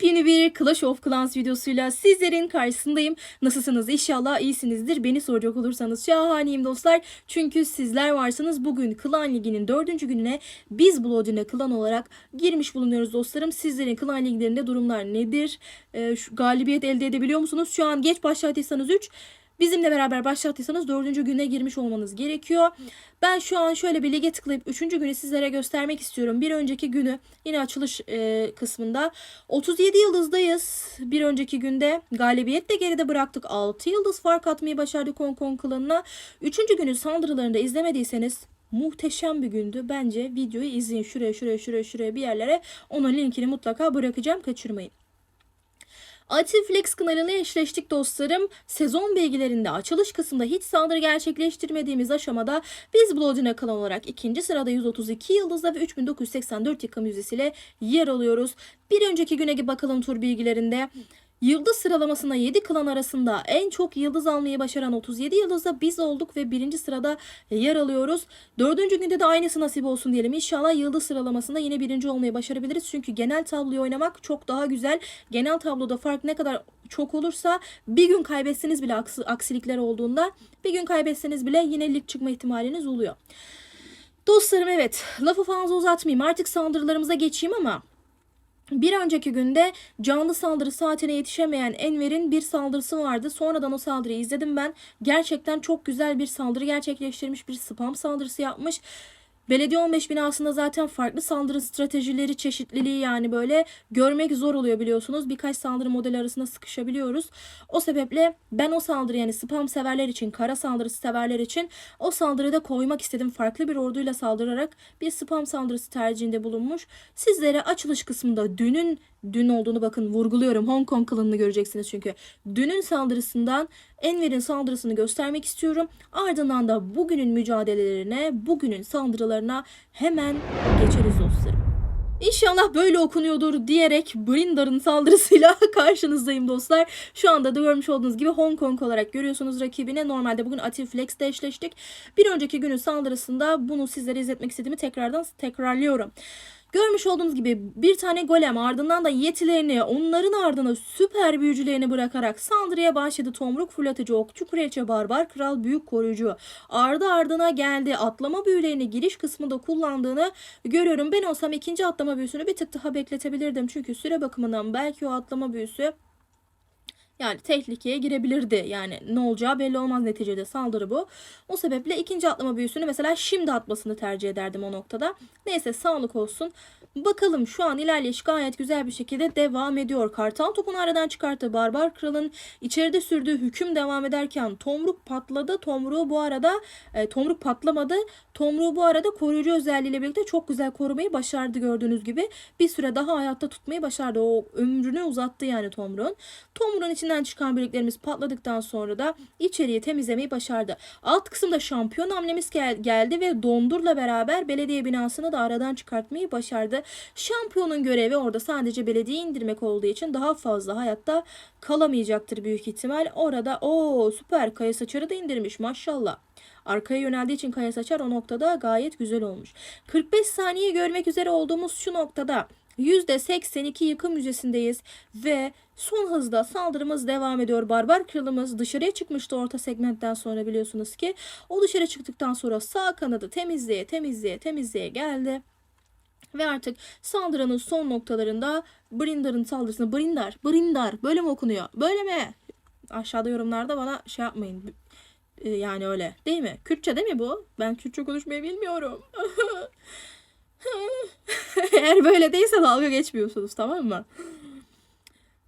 Yepyeni bir Clash of Clans videosuyla sizlerin karşısındayım. Nasılsınız? İnşallah iyisinizdir. Beni soracak olursanız şahaneyim dostlar. Çünkü sizler varsınız. Bugün Klan Ligi'nin dördüncü gününe biz Bloodine Klan olarak girmiş bulunuyoruz dostlarım. Sizlerin Klan Liglerinde durumlar nedir? Ee, şu galibiyet elde edebiliyor musunuz? Şu an geç başlattıysanız 3, Bizimle beraber başlattıysanız dördüncü güne girmiş olmanız gerekiyor. Ben şu an şöyle bir lige tıklayıp üçüncü günü sizlere göstermek istiyorum. Bir önceki günü yine açılış e, kısmında 37 yıldızdayız. Bir önceki günde galibiyetle geride bıraktık. 6 yıldız fark atmayı başardık Hong Kong klanına. Üçüncü günün saldırılarını da izlemediyseniz muhteşem bir gündü. Bence videoyu izleyin. Şuraya şuraya şuraya şuraya bir yerlere. Onun linkini mutlaka bırakacağım. Kaçırmayın. Atiflex kanalına eşleştik dostlarım. Sezon bilgilerinde açılış kısmında hiç saldırı gerçekleştirmediğimiz aşamada biz Bloodine kanal olarak ikinci sırada 132 yıldızla ve 3984 yıkım yüzdesiyle yer alıyoruz. Bir önceki güne bakalım tur bilgilerinde. Yıldız sıralamasında 7 klan arasında en çok yıldız almayı başaran 37 yıldızda biz olduk ve birinci sırada yer alıyoruz. Dördüncü günde de aynısı nasip olsun diyelim. İnşallah yıldız sıralamasında yine birinci olmayı başarabiliriz. Çünkü genel tabloyu oynamak çok daha güzel. Genel tabloda fark ne kadar çok olursa bir gün kaybetseniz bile aks- aksilikler olduğunda bir gün kaybetseniz bile yine lig çıkma ihtimaliniz oluyor. Dostlarım evet lafı fazla uzatmayayım artık saldırılarımıza geçeyim ama bir önceki günde canlı saldırı saatine yetişemeyen Enver'in bir saldırısı vardı. Sonradan o saldırıyı izledim ben. Gerçekten çok güzel bir saldırı gerçekleştirmiş. Bir spam saldırısı yapmış. Belediye 15 binasında zaten farklı saldırı stratejileri, çeşitliliği yani böyle görmek zor oluyor biliyorsunuz. Birkaç saldırı modeli arasında sıkışabiliyoruz. O sebeple ben o saldırı yani spam severler için, kara saldırısı severler için o saldırıda koymak istedim. Farklı bir orduyla saldırarak bir spam saldırısı tercihinde bulunmuş. Sizlere açılış kısmında dünün dün olduğunu bakın vurguluyorum. Hong Kong klanını göreceksiniz çünkü. Dünün saldırısından Enver'in saldırısını göstermek istiyorum. Ardından da bugünün mücadelelerine, bugünün saldırılarına hemen geçeriz dostlarım. İnşallah böyle okunuyordur diyerek Brindar'ın saldırısıyla karşınızdayım dostlar. Şu anda da görmüş olduğunuz gibi Hong Kong olarak görüyorsunuz rakibine. Normalde bugün Atiflex'te eşleştik. Bir önceki günün saldırısında bunu sizlere izletmek istediğimi tekrardan tekrarlıyorum. Görmüş olduğunuz gibi bir tane golem ardından da yetilerini onların ardına süper büyücülerini bırakarak saldırıya başladı. Tomruk fırlatıcı, okçu kraliçe, barbar kral, büyük koruyucu. Ardı ardına geldi. Atlama büyülerini giriş kısmında kullandığını görüyorum. Ben olsam ikinci atlama büyüsünü bir tık daha bekletebilirdim. Çünkü süre bakımından belki o atlama büyüsü yani tehlikeye girebilirdi. Yani ne olacağı belli olmaz neticede saldırı bu. O sebeple ikinci atlama büyüsünü mesela şimdi atmasını tercih ederdim o noktada. Neyse sağlık olsun. Bakalım şu an ilerleyiş gayet güzel bir şekilde devam ediyor. Kartal topunu aradan çıkarttı. Barbar kralın içeride sürdüğü hüküm devam ederken Tomruk patladı. Tomruğu bu arada e, Tomruk patlamadı. Tomruğu bu arada koruyucu özelliğiyle birlikte çok güzel korumayı başardı gördüğünüz gibi. Bir süre daha hayatta tutmayı başardı. O ömrünü uzattı yani Tomruk'un. Tomruk'un içinden çıkan birliklerimiz patladıktan sonra da içeriği temizlemeyi başardı. Alt kısımda şampiyon hamlemiz gel- geldi ve Dondur'la beraber belediye binasını da aradan çıkartmayı başardı. Şampiyonun görevi orada sadece belediye indirmek olduğu için daha fazla hayatta kalamayacaktır büyük ihtimal. Orada o süper kaya saçarı da indirmiş maşallah. Arkaya yöneldiği için kaya saçar o noktada gayet güzel olmuş. 45 saniye görmek üzere olduğumuz şu noktada %82 yıkım yüzdesindeyiz ve son hızda saldırımız devam ediyor. Barbar kralımız dışarıya çıkmıştı orta segmentten sonra biliyorsunuz ki. O dışarı çıktıktan sonra sağ kanadı temizleye temizleye temizleye geldi. Ve artık saldırının son noktalarında Brindar'ın saldırısını Brindar, Brindar böyle mi okunuyor? Böyle mi? Aşağıda yorumlarda bana şey yapmayın. Ee, Yani öyle değil mi? Kürtçe değil mi bu? Ben Kürtçe konuşmayı bilmiyorum. Eğer böyle değilse dalga geçmiyorsunuz tamam mı?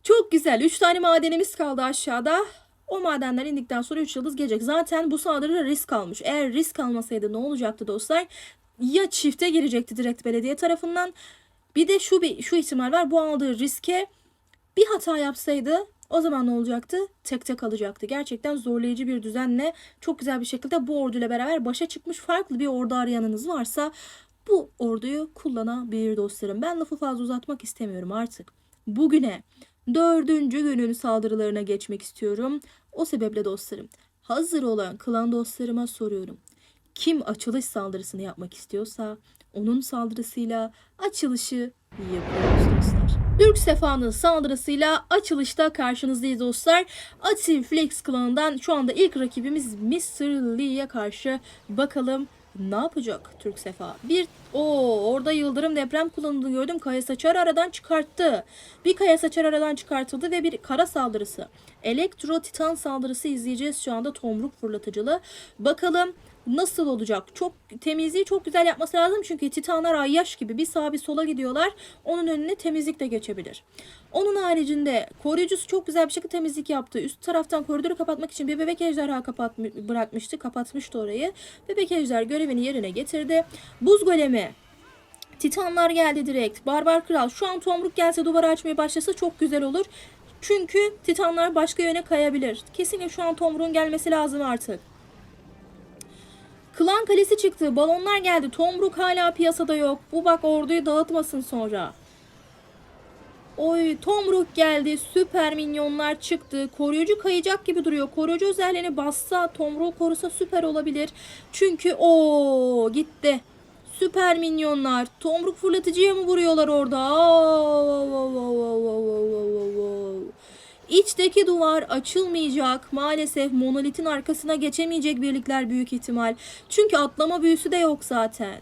Çok güzel. 3 tane madenimiz kaldı aşağıda. O madenler indikten sonra 3 yıldız gelecek. Zaten bu saldırı risk almış. Eğer risk almasaydı ne olacaktı dostlar? Ya çifte girecekti direkt belediye tarafından. Bir de şu bir şu ihtimal var. Bu aldığı riske bir hata yapsaydı o zaman ne olacaktı? Tek tek alacaktı. Gerçekten zorlayıcı bir düzenle çok güzel bir şekilde bu orduyla beraber başa çıkmış farklı bir ordu arayanınız varsa bu orduyu kullanabilir dostlarım. Ben lafı fazla uzatmak istemiyorum artık. Bugüne dördüncü günün saldırılarına geçmek istiyorum. O sebeple dostlarım hazır olan klan dostlarıma soruyorum. Kim açılış saldırısını yapmak istiyorsa onun saldırısıyla açılışı yapıyoruz dostlar. Türk Sefa'nın saldırısıyla açılışta karşınızdayız dostlar. Ati Flex klanından şu anda ilk rakibimiz Mr. Lee'ye karşı bakalım ne yapacak Türk Sefa? Bir o orada yıldırım deprem kullanıldığını gördüm. Kaya saçar aradan çıkarttı. Bir kaya saçar aradan çıkartıldı ve bir kara saldırısı. Elektro titan saldırısı izleyeceğiz şu anda tomruk fırlatıcılı. Bakalım nasıl olacak? Çok temizliği çok güzel yapması lazım çünkü titanlar ayyaş gibi bir sağa bir sola gidiyorlar. Onun önüne temizlikle geçebilir. Onun haricinde koruyucusu çok güzel bir şekilde temizlik yaptı. Üst taraftan koridoru kapatmak için bir bebek ejderha kapat bırakmıştı. Kapatmıştı orayı. Bebek ejder görevini yerine getirdi. Buz golemi Titanlar geldi direkt. Barbar Kral şu an Tomruk gelse duvarı açmaya başlasa çok güzel olur. Çünkü Titanlar başka yöne kayabilir. Kesinlikle şu an Tomruk'un gelmesi lazım artık. Klan kalesi çıktı. Balonlar geldi. Tomruk hala piyasada yok. Bu bak orduyu dağıtmasın sonra. Oy Tomruk geldi. Süper minyonlar çıktı. Koruyucu kayacak gibi duruyor. Koruyucu özelliğini bassa Tomruk korusa süper olabilir. Çünkü o gitti. Süper minyonlar. Tomruk fırlatıcıya mı vuruyorlar orada? İçteki duvar açılmayacak. Maalesef monolitin arkasına geçemeyecek birlikler büyük ihtimal. Çünkü atlama büyüsü de yok zaten.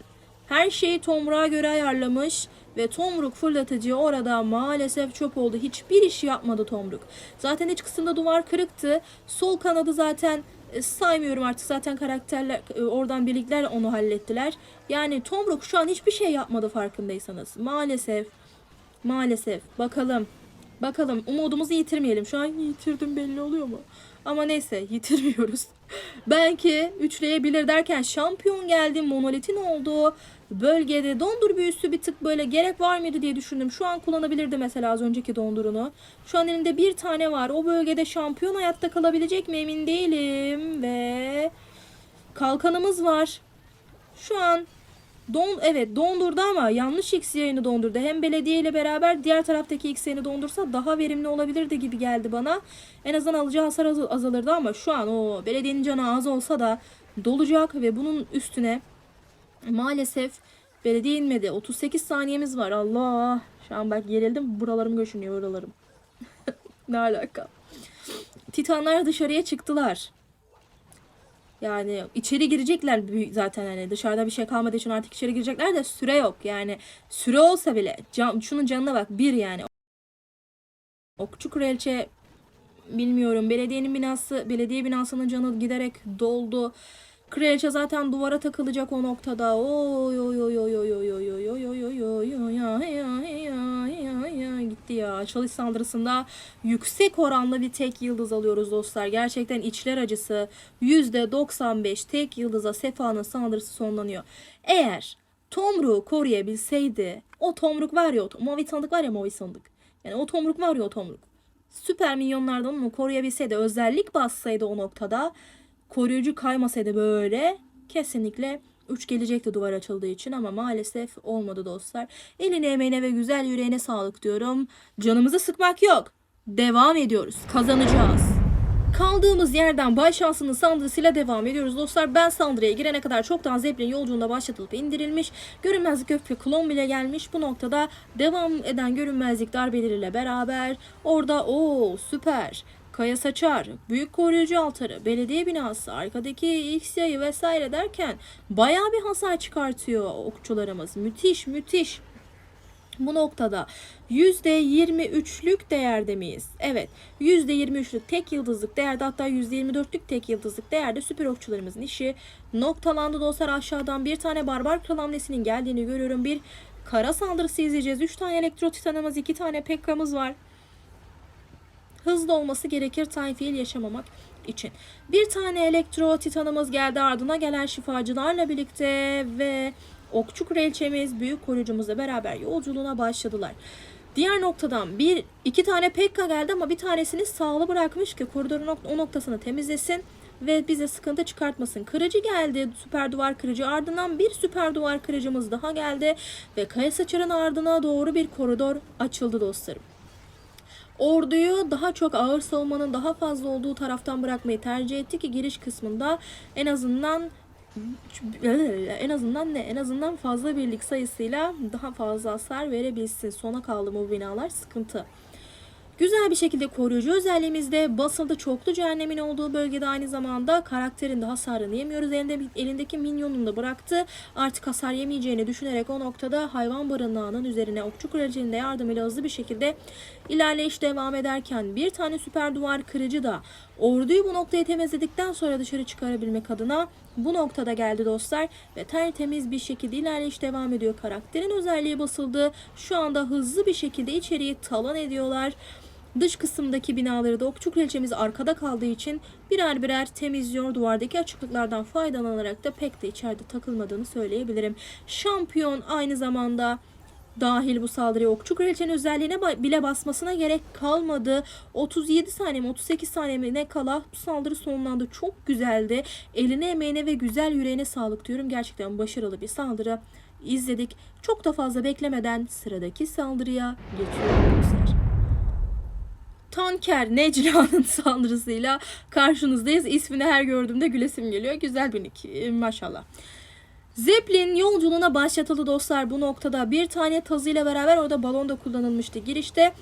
Her şeyi Tomruk'a göre ayarlamış ve Tomruk fırlatıcı orada maalesef çöp oldu. Hiçbir iş yapmadı Tomruk. Zaten iç kısımda duvar kırıktı. Sol kanadı zaten saymıyorum artık zaten karakterler e, oradan birlikler onu hallettiler. Yani Tomruk şu an hiçbir şey yapmadı farkındaysanız. Maalesef. Maalesef. Bakalım. Bakalım umudumuzu yitirmeyelim. Şu an yitirdim belli oluyor mu? Ama neyse yitirmiyoruz. Belki üçleyebilir derken şampiyon geldi. Monolitin olduğu bölgede dondur büyüsü bir tık böyle gerek var mıydı diye düşündüm. Şu an kullanabilirdi mesela az önceki dondurunu. Şu an elinde bir tane var. O bölgede şampiyon hayatta kalabilecek mi emin değilim. Ve kalkanımız var. Şu an Don evet dondurdu ama yanlış X yayını dondurdu. Hem belediye ile beraber diğer taraftaki X yayını dondursa daha verimli olabilirdi gibi geldi bana. En azından alacağı hasar az- azalırdı ama şu an o belediyenin canı az olsa da dolacak ve bunun üstüne maalesef belediye inmedi. 38 saniyemiz var. Allah. Şu an bak gerildim. Buralarım göçünüyor buralarım. ne alaka? Titanlar dışarıya çıktılar. Yani içeri girecekler zaten hani dışarıda bir şey kalmadığı için artık içeri girecekler de süre yok. Yani süre olsa bile can, şunun canına bak bir yani. Okçu kraliçe bilmiyorum belediyenin binası belediye binasının canı giderek doldu. Kraliçe zaten duvara takılacak o noktada. Oy oy oy oy oy oy oy oy oy oy oy oy oy gitti ya. Çalış saldırısında yüksek oranlı bir tek yıldız alıyoruz dostlar. Gerçekten içler acısı. %95 tek yıldıza Sefa'nın saldırısı sonlanıyor. Eğer Tomruk'u koruyabilseydi o Tomruk var ya o Movi sandık var ya Movi sandık. Yani o Tomruk var ya o Tomruk. Süper minyonlardan onu koruyabilseydi özellik bassaydı o noktada koruyucu kaymasaydı böyle kesinlikle 3 gelecekti duvar açıldığı için ama maalesef olmadı dostlar. Eline emeğine ve güzel yüreğine sağlık diyorum. Canımızı sıkmak yok. Devam ediyoruz. Kazanacağız. Kaldığımız yerden Bay Şansı'nın saldırısıyla devam ediyoruz dostlar. Ben saldırıya girene kadar çoktan Zeppelin yolculuğunda başlatılıp indirilmiş. Görünmezlik öfke klon bile gelmiş. Bu noktada devam eden görünmezlik darbeleriyle beraber orada o süper. Kaya Saçar, Büyük Koruyucu Altarı, belediye binası, arkadaki X yayı vesaire derken bayağı bir hasar çıkartıyor okçularımız. Müthiş müthiş. Bu noktada %23'lük değerde miyiz? Evet. %23'lük tek yıldızlık değerde hatta %24'lük tek yıldızlık değerde süper okçularımızın işi noktalandı dostlar. Aşağıdan bir tane barbar kral hamlesinin geldiğini görüyorum. Bir kara saldırısı izleyeceğiz. 3 tane elektro titanımız, 2 tane pekkamız var hızlı olması gerekir Tayfi'yi yaşamamak için. Bir tane elektro titanımız geldi ardına gelen şifacılarla birlikte ve okçu kraliçemiz büyük koruyucumuzla beraber yolculuğuna başladılar. Diğer noktadan bir iki tane Pekka geldi ama bir tanesini sağlı bırakmış ki koridorun o noktasını temizlesin ve bize sıkıntı çıkartmasın. Kırıcı geldi, süper duvar kırıcı. Ardından bir süper duvar kırıcımız daha geldi ve Kaya Saçar'ın ardına doğru bir koridor açıldı dostlarım. Orduyu daha çok ağır savunmanın daha fazla olduğu taraftan bırakmayı tercih etti ki giriş kısmında en azından en azından ne? En azından fazla birlik sayısıyla daha fazla hasar verebilsin. Sona kaldı bu binalar sıkıntı. Güzel bir şekilde koruyucu özelliğimizde basıldı çoklu cehennemin olduğu bölgede aynı zamanda karakterin de hasarını yemiyoruz. Elinde, elindeki minyonunu da bıraktı. Artık hasar yemeyeceğini düşünerek o noktada hayvan barınağının üzerine okçu kraliçenin de yardımıyla hızlı bir şekilde ilerleyiş devam ederken bir tane süper duvar kırıcı da orduyu bu noktaya temizledikten sonra dışarı çıkarabilmek adına bu noktada geldi dostlar ve tertemiz bir şekilde ilerleyiş devam ediyor. Karakterin özelliği basıldı. Şu anda hızlı bir şekilde içeriği talan ediyorlar. Dış kısımdaki binaları da okçu kraliçemiz arkada kaldığı için birer birer temizliyor. Duvardaki açıklıklardan faydalanarak da pek de içeride takılmadığını söyleyebilirim. Şampiyon aynı zamanda dahil bu saldırıya okçu kraliçenin özelliğine bile basmasına gerek kalmadı. 37 saniye mi 38 saniye mi ne kala bu saldırı sonlandı. Çok güzeldi. Eline emeğine ve güzel yüreğine sağlık diyorum. Gerçekten başarılı bir saldırı izledik. Çok da fazla beklemeden sıradaki saldırıya geçiyorum dostlar. Tanker Necla'nın saldırısıyla karşınızdayız. İsmini her gördüğümde gülesim geliyor. Güzel bir nick. Ee, Maşallah. Zeppelin yolculuğuna başlatılı dostlar bu noktada bir tane tazıyla beraber orada balon da kullanılmıştı girişte.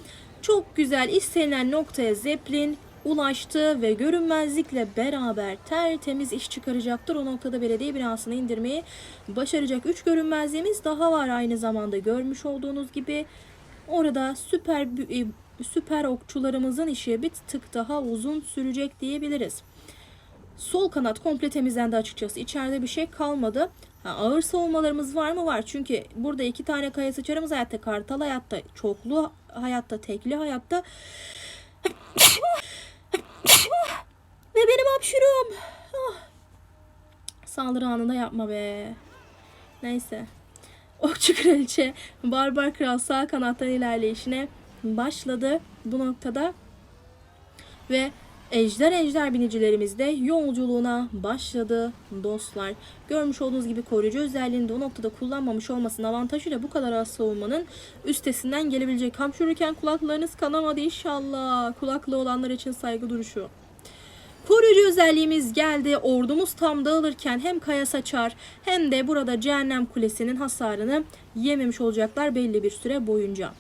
Çok güzel istenilen noktaya Zeppelin ulaştı ve görünmezlikle beraber tertemiz iş çıkaracaktır. O noktada belediye binasını indirmeyi başaracak. 3 görünmezliğimiz daha var aynı zamanda görmüş olduğunuz gibi. Orada süper e, süper okçularımızın işi bir tık daha uzun sürecek diyebiliriz. Sol kanat komple temizlendi açıkçası. İçeride bir şey kalmadı. Ha, ağır savunmalarımız var mı? Var. Çünkü burada iki tane kaya sıçarımız hayatta, kartal hayatta, çoklu hayatta, tekli hayatta. Ve benim hapşurum. Ah. Saldırı anında yapma be. Neyse. Okçu kraliçe Barbar Kral sağ kanattan ilerleyişine başladı bu noktada. Ve Ejder Ejder binicilerimiz de yolculuğuna başladı dostlar. Görmüş olduğunuz gibi koruyucu özelliğini de o noktada kullanmamış olmasının avantajıyla bu kadar az savunmanın üstesinden gelebilecek. Hapşururken kulaklarınız kanamadı inşallah. Kulaklı olanlar için saygı duruşu. Koruyucu özelliğimiz geldi. Ordumuz tam dağılırken hem kaya saçar hem de burada cehennem kulesinin hasarını yememiş olacaklar belli bir süre boyunca.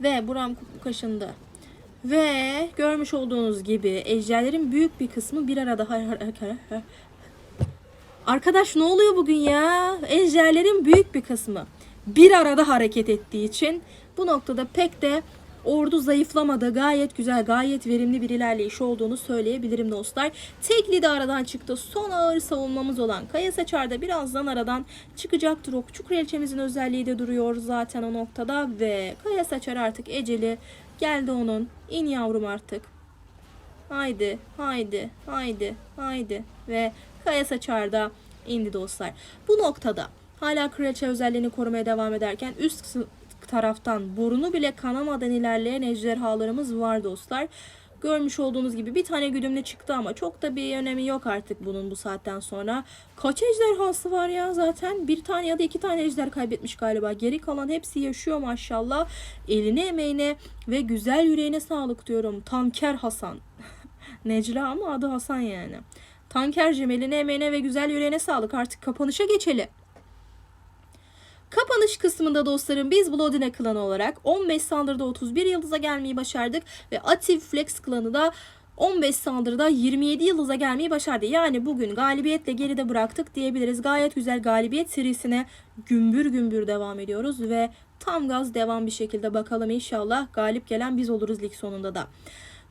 Ve buram kaşındı. Ve görmüş olduğunuz gibi ejderlerin büyük bir kısmı bir arada Arkadaş ne oluyor bugün ya? Ejderlerin büyük bir kısmı bir arada hareket ettiği için bu noktada pek de ordu zayıflamadı. Gayet güzel, gayet verimli bir ilerleyiş olduğunu söyleyebilirim dostlar. Tekli de aradan çıktı. Son ağır savunmamız olan Kaya Saçar da birazdan aradan çıkacaktır. Okçu kraliçemizin özelliği de duruyor zaten o noktada ve Kaya Saçar artık eceli geldi onun. İn yavrum artık. Haydi, haydi, haydi, haydi ve Kaya Saçar da indi dostlar. Bu noktada hala kraliçe özelliğini korumaya devam ederken üst taraftan burnu bile kanamadan ilerleyen ejderhalarımız var dostlar. Görmüş olduğunuz gibi bir tane güdümlü çıktı ama çok da bir önemi yok artık bunun bu saatten sonra. Kaç ejderhası var ya zaten? Bir tane ya da iki tane ejder kaybetmiş galiba. Geri kalan hepsi yaşıyor maşallah. Eline emeğine ve güzel yüreğine sağlık diyorum. Tanker Hasan. Necla ama adı Hasan yani. Tankercim eline emeğine ve güzel yüreğine sağlık. Artık kapanışa geçelim. Kapanış kısmında dostlarım biz Bloodine klanı olarak 15 saldırıda 31 yıldıza gelmeyi başardık ve Ativ Flex klanı da 15 saldırıda 27 yıldıza gelmeyi başardı. Yani bugün galibiyetle geride bıraktık diyebiliriz. Gayet güzel galibiyet serisine gümbür gümbür devam ediyoruz ve tam gaz devam bir şekilde bakalım inşallah galip gelen biz oluruz lig sonunda da.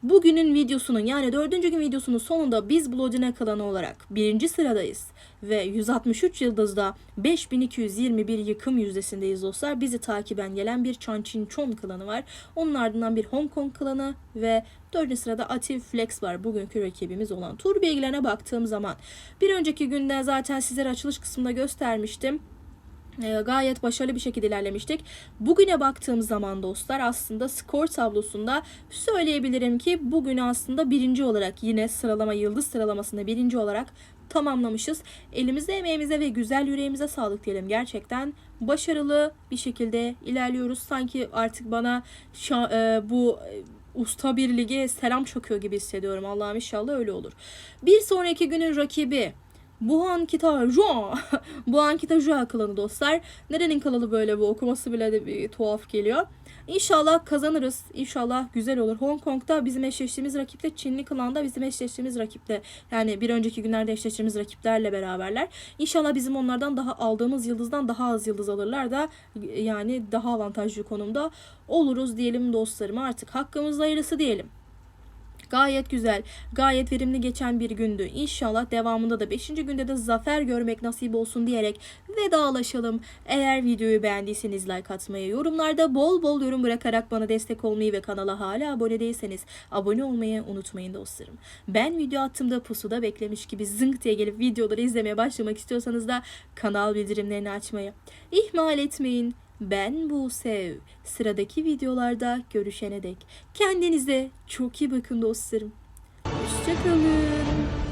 Bugünün videosunun yani dördüncü gün videosunun sonunda biz Bloodine klanı olarak birinci sıradayız. Ve 163 yıldızda 5221 yıkım yüzdesindeyiz dostlar. Bizi takiben gelen bir Chanchin Chon klanı var. Onun ardından bir Hong Kong klanı ve dördüncü sırada Ativ Flex var. Bugünkü rakibimiz olan. Tur bilgilerine baktığım zaman bir önceki günde zaten sizlere açılış kısmında göstermiştim. E, gayet başarılı bir şekilde ilerlemiştik. Bugüne baktığım zaman dostlar aslında skor tablosunda söyleyebilirim ki bugün aslında birinci olarak yine sıralama yıldız sıralamasında birinci olarak tamamlamışız. Elimize emeğimize ve güzel yüreğimize sağlık diyelim. Gerçekten başarılı bir şekilde ilerliyoruz. Sanki artık bana e, bu e, usta bir lige selam çakıyor gibi hissediyorum. Allah'ım inşallah öyle olur. Bir sonraki günün rakibi Buhan Kitajua. Buhan Kitajua klanı dostlar. Nerenin kanalı böyle bu okuması bile de bir tuhaf geliyor. İnşallah kazanırız. İnşallah güzel olur. Hong Kong'da bizim eşleştiğimiz rakipte Çinli klanda bizim eşleştiğimiz rakipte. Yani bir önceki günlerde eşleştiğimiz rakiplerle beraberler. İnşallah bizim onlardan daha aldığımız yıldızdan daha az yıldız alırlar da yani daha avantajlı konumda oluruz diyelim dostlarım. Artık hakkımızda hayırlısı diyelim. Gayet güzel, gayet verimli geçen bir gündü. İnşallah devamında da 5. günde de zafer görmek nasip olsun diyerek vedalaşalım. Eğer videoyu beğendiyseniz like atmayı, yorumlarda bol bol yorum bırakarak bana destek olmayı ve kanala hala abone değilseniz abone olmayı unutmayın dostlarım. Ben video attığımda pusuda beklemiş gibi zınk diye gelip videoları izlemeye başlamak istiyorsanız da kanal bildirimlerini açmayı ihmal etmeyin. Ben Buse. Sıradaki videolarda görüşene dek kendinize çok iyi bakın dostlarım. Hoşçakalın.